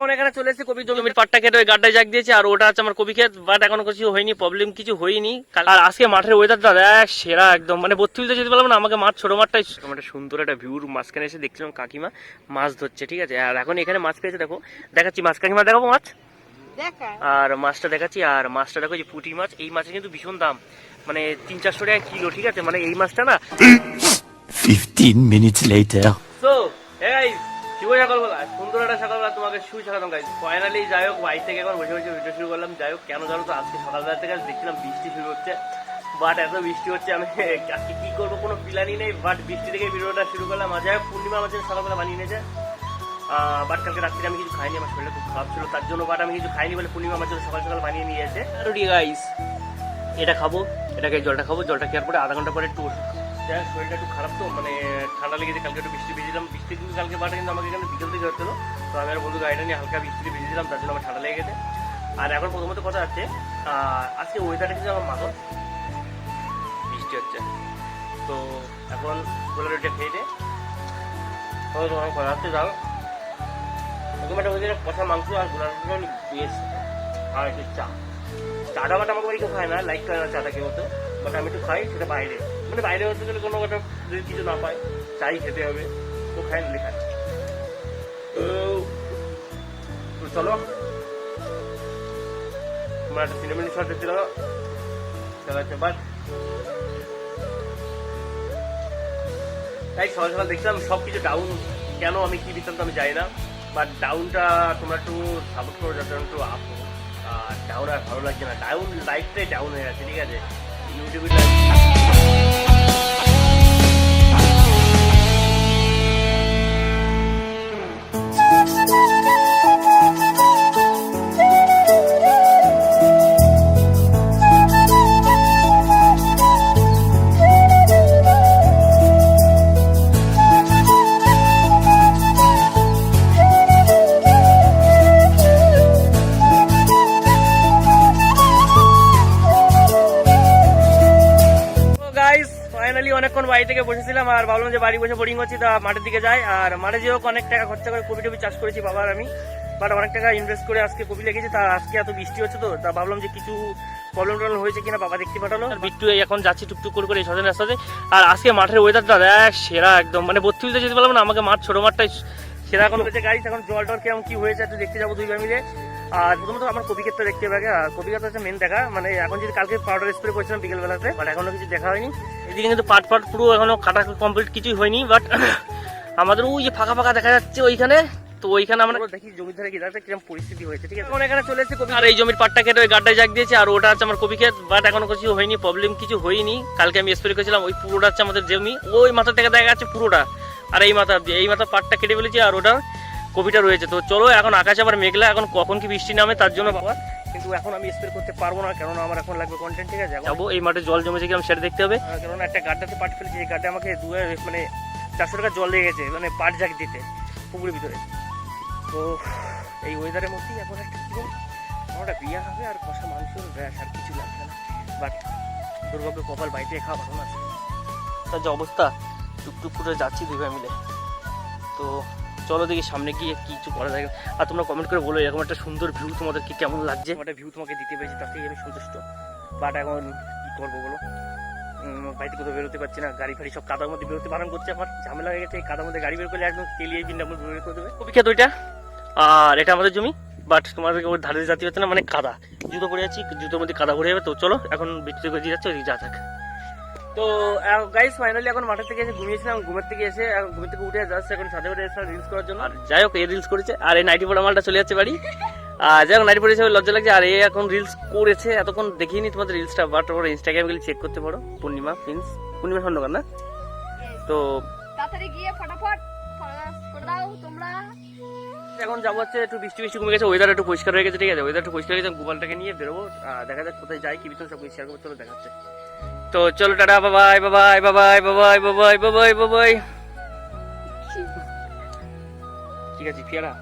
এখন এখানে চলে এসেছি কবি জমির পাটটা কেটে ওই গাড্ডায় জাগ দিয়েছে আর ওটা হচ্ছে আমার কবি ক্ষেত বাট এখনও কিছু হয়নি প্রবলেম কিছু হয়নি। কাল- আর আজকে মাঠের ওয়েদারটা দেখ সেরা একদম। মানে বত্রিশ যেতে পারলাম না আমাকে মাঠ ছোট মাঠটাই একটা সুন্দর একটা ভিউর মাঝখানে এসে দেখছিলাম কাকিমা মাছ ধরছে ঠিক আছে? আর এখন এখানে মাছ পেয়েছে দেখো। দেখাচ্ছি মাছ। কাকিমা দেখাবো মাছ। দেখা। আর মাছটা দেখাচ্ছি আর মাছটা দেখো যে পুঁটি মাছ এই মাছের কিন্তু ভীষণ দাম। মানে তিন চারশো টাকা কিলো ঠিক আছে? মানে এই মাছটা না 15 minutes later. তো এই শুভ সকালবেলা সুন্দর একটা সকালবেলা তোমাকে সকাল গাইজ ফাইনালি যাই হোক বাড়ি থেকে এখন বসে বসে ভিডিও শুরু করলাম। যাই হোক, কেন জানো তো, আজকে সকালবেলা থেকে দেখছিলাম বৃষ্টি শুরু হচ্ছে। বাট এত বৃষ্টি হচ্ছে, আমি আজকে কি করব কোনো প্ল্যানই নেই বাট বৃষ্টি থেকে ভিডিওটা শুরু করলাম। আর যাই হোক, পূর্ণিমা আমার জন্য সকালবেলা বানিয়ে নিয়েছে। বাট কালকে রাত্রে আমি কিছু খাইনি, আমার শরীরটা খুব খারাপ ছিল। তার জন্য বাট আমি কিছু খাইনি বলে পূর্ণিমা আমার জন্য সকাল সকাল বানিয়ে নিয়েছে রুটি গাইস এটা খাব, এটাকে জলটা খাব, জলটা খেয়ার পরে আধা ঘণ্টা পরে একটু। যাই শরীরটা একটু খারাপ তো মানে ঠান্ডা লেগেছে, কালকে একটু বৃষ্টি ভিজেছিলাম। বৃষ্টি কিন্তু কালকে বাটে কিন্তু আমাকে এখানে বিকেল থেকে হচ্ছিল। তো আমি আর বন্ধু গাড়িটা নিয়ে হালকা বৃষ্টিতে ভিজেছিলাম, তার জন্য আমার ঠান্ডা লেগে গেছে। আর এখন প্রথমত কথা হচ্ছে আজকে ওয়েদারটা কিন্তু আমার মাথা বৃষ্টি হচ্ছে। তো এখন গোলা রুটিটা খেয়ে তোমার কথা হচ্ছে যাও। প্রথমে একটা ওদের কষা মাংস আর গোলা রুটিটা বেস্ট আর একটু চা। চাটা বাট আমাকে বাড়ি খায় না লাইক করে না চাটা কেউ তো বাট আমি একটু খাই, সেটা বাইরে। মানে বাইরে হতে গেলে কোনো একটা যদি কিছু না পায় চাই খেতে হবে। ও না খাই। তো- চলো। তোমার একটা সিনেমা শট ছিল চালাচ্ছে বাট তাই সকাল সকাল দেখছিলাম সব কিছু ডাউন কেন আমি কি দিতাম তো আমি জানি না। বাট ডাউনটা তোমরা একটু সাপোর্ট করো, যাতে একটু আপ আর ডাউন আর ভালো লাগছে না। ডাউন লাইফটাই ডাউন হয়ে গেছে, ঠিক আছে? ইউটিউবে Yeah. অনেকক্ষণ বাড়ি থেকে বসেছিলাম আর ভাবলাম যে বাড়ি বসে বোরিং হচ্ছে তা মাঠের দিকে যাই। আর মাঠে যেও অনেক টাকা খরচা করে কবি টবি চাষ করেছি বাবার আমি বাট অনেক টাকা ইনভেস্ট করে আজকে কবি লেগেছে তা আজকে এত বৃষ্টি হচ্ছে তো তা ভাবলাম যে কিছু প্রবলেম টবলেম হয়েছে কিনা বাবা দেখতে পাঠালো। আর বিট্টু এখন যাচ্ছি টুকটুক করে করে এই সজনের রাস্তাতে। আর আজকে মাঠের ওয়েদারটা দেখ সেরা একদম। মানে বত্রিশে যেতে পারলাম না আমাকে মাঠ ছোট মাঠটাই সেরা এখন হয়েছে গাড়ি এখন জল টল কেমন কি হয়েছে একটু দেখতে যাব দুই মিলে। আর প্রথমত আমার কবি ক্ষেত্রে দেখতে হবে আগে আর কবি ক্ষেত্রে হচ্ছে মেন দেখা। মানে এখন যদি কালকে পাউডার স্প্রে করেছিলাম বিকেল বেলাতে বাট এখনও কিছু দেখা হয়নি। এদিকে কিন্তু পাট পাট পুরো এখনও কাটা কমপ্লিট কিছুই হয়নি বাট আমাদের ওই যে ফাঁকা ফাঁকা দেখা যাচ্ছে ওইখানে তো ওইখানে আমরা দেখি জমির ধারে কি দেখতে কীরকম পরিস্থিতি হয়েছে ঠিক আছে? এখন এখানে চলে এসেছে কবি। আর এই জমির পাটটা কেটে ওই গাড্ডায় জাগ দিয়েছে আর ওটা হচ্ছে আমার কবি ক্ষেত বাট এখনও কিছু হয়নি প্রবলেম কিছু হয়নি। কালকে আমি স্প্রে করেছিলাম ওই পুরোটা হচ্ছে আমাদের জমি। ওই মাথা থেকে দেখা যাচ্ছে পুরোটা। আর এই মাথা এই মাথা পাটটা কেটে ফেলেছি আর ওটা কবিটা রয়েছে। তো চলো এখন আকাশে আবার মেঘলা এখন কখন কি বৃষ্টি নামে তার জন্য বাবা কিন্তু এখন আমি স্প্রে করতে পারব না কেননা আমার এখন লাগবে কন্টেন্ট ঠিক আছে? যাব এই মাঠে জল জমেছে কীরকম সেটা দেখতে হবে। কেননা একটা গাড্ডাতে পাট ফেলেছি এই গাড্ডা আমাকে দু মানে চারশো টাকা জল লেগে গেছে মানে পাট জাগ দিতে পুকুরের ভিতরে। তো এই ওয়েদারের মধ্যেই এখন একটা কি আমার বিয়ে হবে আর কষা মাংসের ব্যাস আর কিছু লাগবে না। বাট দুর্ভাগ্য কপাল বাড়িতে খাওয়া ভালো আছে তার যে অবস্থা টুকটুক করে যাচ্ছি দুই মিলে। তো চলো দেখি সামনে গিয়ে কিছু করা যায়। আর তোমরা কমেন্ট করে বলো এরকম একটা সুন্দর ভিউ তোমাদেরকে কেমন লাগছে? একটা ভিউ তোমাকে দিতে পেরেছি তাতেই আমি সন্তুষ্ট। বাট এখন কি করব বলো? বাড়িতে কোথাও বেরোতে পারছি না গাড়ি ফাড়ি সব কাদার মধ্যে বেরোতে বারণ করছে আমার ঝামেলা হয়ে গেছে কাদার মধ্যে গাড়ি বের করলে একদম তেলিয়ে বৃন্দাবন বের করে দেবে। কবি খেত ওইটা আর এটা আমাদের জমি বাট তোমাদেরকে ওর ধারে যাতে হচ্ছে না মানে কাদা। জুতো পরে আছি জুতোর মধ্যে কাদা ভরে যাবে তো চলো এখন বৃষ্টি করে দিয়ে যাচ্ছে ওইদিকে যা থাক তো গাইস ফাইনালি এখন মাঠের থেকে এসে ঘুমিয়েছিলাম ঘুমের থেকে এসে এখন ঘুমের থেকে উঠে যাচ্ছে এখন সাথে উঠে এসে রিলস করার জন্য। আর যাই হোক এই রিলস করেছে। আর এই নাইটি পড়া মালটা চলে যাচ্ছে বাড়ি। আর যাই হোক নাইটি পড়ে হিসেবে লজ্জা লাগছে। আর এ এখন রিলস করেছে। এতক্ষণ দেখিনি তোমাদের রিলসটা বাট ওর ইনস্টাগ্রামে গেলে চেক করতে পারো। পূর্ণিমা প্রিন্স পূর্ণিমা খন্ডকার না? তো তাড়াতাড়ি গিয়ে ফটাফট দাও তোমরা। এখন যাব হচ্ছে একটু বৃষ্টি বৃষ্টি কমে গেছে ওয়েদার একটু পরিষ্কার হয়ে গেছে ঠিক আছে? ওয়েদার একটু পরিষ্কার হয়ে গেছে গোপালটাকে নিয়ে বেরোবো। দেখা যাক কোথায় যাই কি ভিতরে সব কিছু শেয়ার করব চলো দেখাচ্ছে। তো চলো টাটা বাবাই বাবাই বাবাই বাবাই বাবাই বাবাই বাবাই ঠিক আছে ফিয়ারা।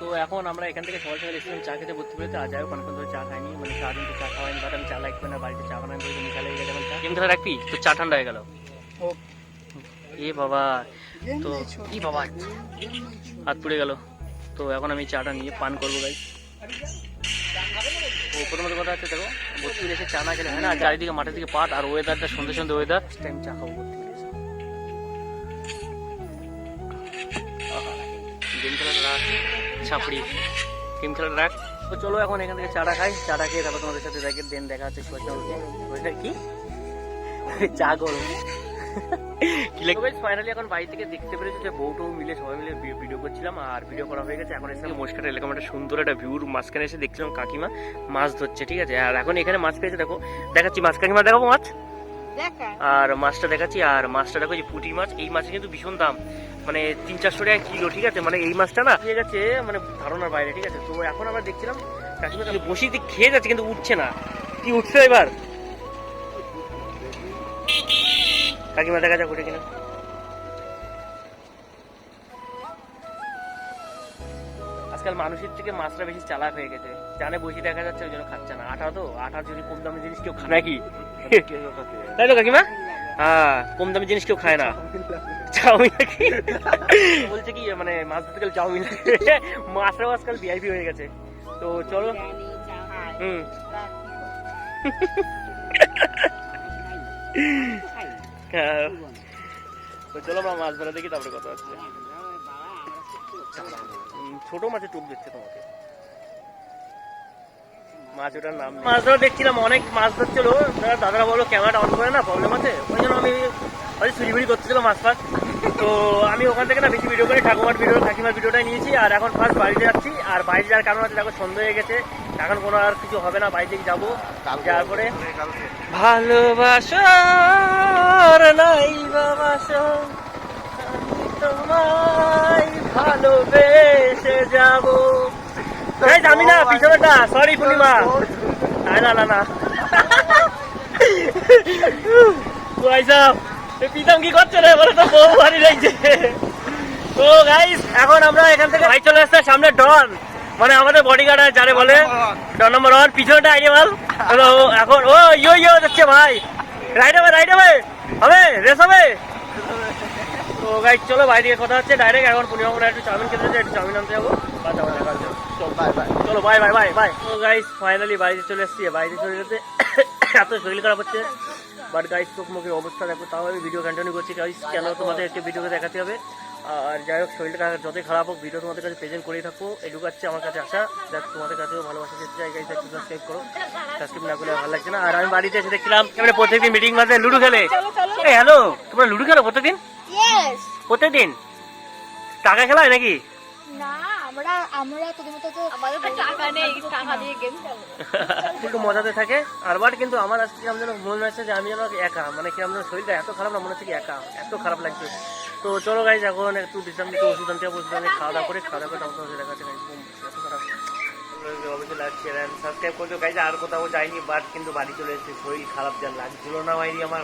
তো এখন আমরা এখান থেকে সকাল সকাল এসেছিলাম চা খেতে ভর্তি পেরেছে আর যাই অনেকক্ষণ ধরে চা খাইনি মানে সারাদিন তো চা খাওয়াইনি বাট আমি চা লাগবে না বাড়িতে চা বানাই বলে লেগে গেছে আমার চা। ধরে রাখবি? তো চা ঠান্ডা হয়ে গেল। এ বাবা তো কি বাবা? হাত পুড়ে গেল। তো এখন আমি চাটা নিয়ে পান করব গাই ও প্রথমত কথা হচ্ছে দেখো বস্তি এসে চা না খেলে হয় না চারিদিকে মাঠের দিকে পাট আর ওয়েদারটা সুন্দর সুন্দর ওয়েদার টাইম চা খাব বস্তি গেম খেলার রাখ ছাপড়ি। গেম খেলার রাখ। তো চলো এখন এখান থেকে চাটা খাই চাটা খেয়ে তারপর তোমাদের সাথে দেন দেখা হচ্ছে কি? চা গরম। ফাইনালি এখন বাড়ি থেকে দেখতে পেরেছি যে বউ টৌ মিলে সবাই মিলে ভিডিও করছিলাম আর ভিডিও করা হয়ে গেছে। এখন এসে মোশকাটা এরকম একটা সুন্দর একটা ভিউর মাঝখানে এসে দেখছিলাম কাকিমা মাছ ধরছে ঠিক আছে? আর এখন এখানে মাছ পেয়েছে দেখো। দেখাচ্ছি মাছ। কাকিমা দেখাবো মাছ? আর মাছটা দেখাচ্ছি আর মাছটা দেখো যে পুঁটি মাছ এই মাছের কিন্তু ভীষণ দাম। মানে তিন চারশো টাকা কিলো ঠিক আছে? মানে এই মাছটা না হয়ে গেছে মানে ধারণার বাইরে ঠিক আছে? তো এখন আমরা দেখছিলাম কাকিমা তাহলে বসি দিয়ে খেয়ে যাচ্ছে কিন্তু উঠছে না। কি উঠছে এবার? কাকিমা দেখা যাক উঠে কিনা। আজকাল মানুষের থেকে মাছটা বেশি চালাক হয়ে গেছে। জানে বসি দেখা যাচ্ছে, ওই জন্য খাচ্ছে না। আটা তো, আটার যদি কম দামি জিনিস কেউ খায় নাকি? তাই তো কাকিমা? হ্যাঁ কম দামি জিনিস কেউ খায় না। চাউমিন বলছে কি মানে মাছ ধরতে গেলে চাউমিন। মাছরাও আজকাল ভিআইপি হয়ে গেছে। তো চলো। হুম। হ্যাঁ। চলো আমরা মাছ ধরা দেখি, তারপরে কথা হচ্ছে। ছোট মাছের টুক দিচ্ছে তোমাকে। মাছ ওটার নাম মাছ ধরা দেখছিলাম, অনেক মাছ ধরছিল। তারা দাদারা বলল, ক্যামেরাটা অন করে না প্রবলেম আছে? ওই জন্য আমি হয়তো চুরিবুড়ি করতেছিল মাছ ফাছ। তো আমি ওখান থেকে না বেশি ভিডিও করে, ঠাকুমার ভিডিও কাকিমার ভিডিওটাই নিয়েছি। আর এখন ফার্স্ট বাড়িতে যাচ্ছি। আর বাড়িতে যাওয়ার কারণ আছে দেখো সন্ধ্যা হয়ে গেছে। এখন কোনো আর কিছু হবে না বাড়িতে যাব যাওয়ার পরে ভালোবাসার নাই বাবাসো তোমায় ভালোবেসে যাব। জানি না পিছনেটা সরি পূর্ণিমা। না না না। না প্রীতম কি করছে রে? বলে তো বউ ভারী লাগছে তো গাইস এখন আমরা এখান থেকে ভাই চলে আসছে সামনে ডন। মানে আমাদের বডিগার্ড যারে বলে ডন নম্বর ওয়ান পিছনটা আইডিয়া বল। এখন ও ইয়ো ইয়ো যাচ্ছে ভাই। রাইড হবে রাইড হবে। হবে রেস হবে। তো গাইস চলো বাইরে কথা হচ্ছে ডাইরেক্ট এখন পূর্ণিমা একটু চাউমিন খেতে একটু চাউমিন আনতে যাব। বা চলো বাই বাই চলো বাই বাই বাই বাই তো গাইস ফাইনালি বাড়িতে চলে এসেছি বাড়িতে চলে যেতে এত শরীর খারাপ হচ্ছে। বাট গাইস চোখ মুখের অবস্থা দেখো তাও আমি ভিডিও কন্টিনিউ করছি। গাইস কেন তোমাদের একটি ভিডিওকে দেখাতে হবে? আর যাই হোক শরীরটা যতই খারাপ হোক ভিডিও তোমাদের কাছে প্রেজেন্ট করেই থাকব। এটুকু হচ্ছে আমার কাছে আসা যাক তোমাদের কাছেও ভালোবাসা দিতে চাই গাইস একটু সাবস্ক্রাইব করো। সাবস্ক্রাইব না করলে ভালো লাগছে না। আর আমি বাড়িতে এসে দেখছিলাম এবারে প্রত্যেকদিন মিটিং মাঝে লুডো খেলে। এই হ্যালো তোমরা লুডো খেলো প্রত্যেকদিন? প্রত্যেকদিন? টাকা খেলায় নাকি? না। আমরা আমরা তোদের মতো তো আমাদের টাকা নেই টাকা দিয়ে গেম খেলব। একটু মজাতে থাকে। আর বাট কিন্তু আমার আজকে কিরম যেন মনে হচ্ছে যে আমি যেন একা মানে কিরম যেন শরীরটা এত খারাপ না মনে হচ্ছে কি একা এত খারাপ লাগছে। তো চলো গাইজ এখন একটু বিশ্রাম নিতে ওষুধ আনতে ওষুধ আনতে খাওয়া দাওয়া করে খাওয়া দাওয়া করে guys, এত খারাপ অবশ্যই লাগছে সাবস্ক্রাইব করছ। গাইজ আর কোথাও যাইনি বাট কিন্তু বাড়ি চলে এসেছি শরীর খারাপ যা লাগছিল না বাইরে আমার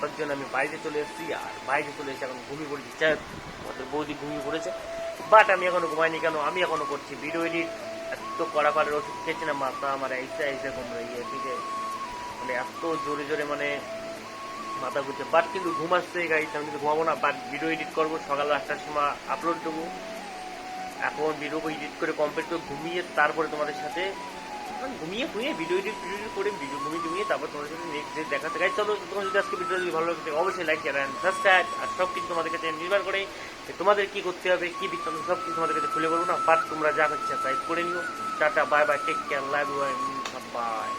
তার জন্য আমি বাইরে চলে এসেছি আর বাইরে চলে এসে এখন ঘুমিয়ে পড়েছি। চাই আমাদের বৌদি ঘুমিয়ে পড়েছে। বাট আমি এখনও ঘুমাইনি কেন? আমি এখনও করছি ভিডিও এডিট এত কড়া কড়ার ওষুধ খেয়েছি না, মাথা আমার এইসে এইসে কম গিয়ে ঠিক মানে এত জোরে জোরে মানে মাথা ঘুরছে। বাট কিন্তু ঘুম আসছে গাইছে আমি কিন্তু ঘুমাবো না। বাট ভিডিও এডিট করব, সকাল আটটার সময় আপলোড দেবো। এখন ভিডিও এডিট করে কমপ্লিট করে ঘুমিয়ে তারপরে তোমাদের সাথে ঘুমিয়ে ঘুমিয়ে ভিডিও এডিট ভিডিও করে ভিডিও ঘুমিয়ে ঘুমিয়ে তারপর তোমাদের সাথে নেক্সট ডে দেখাতে গাই চলো তোমার যদি আজকে ভিডিও ভালো লাগে অবশ্যই লাইক শেয়ার সাবস্ক্রাইব আর সব কিছু তোমাদের কাছে নির্ভর করে তোমাদের কি করতে হবে, কি বৃত্তান্ত সব কিছু তোমাদের কাছে খুলে বলব না। পার তোমরা যা হচ্ছে তাই করে নিও। Tata bye bye take care live bye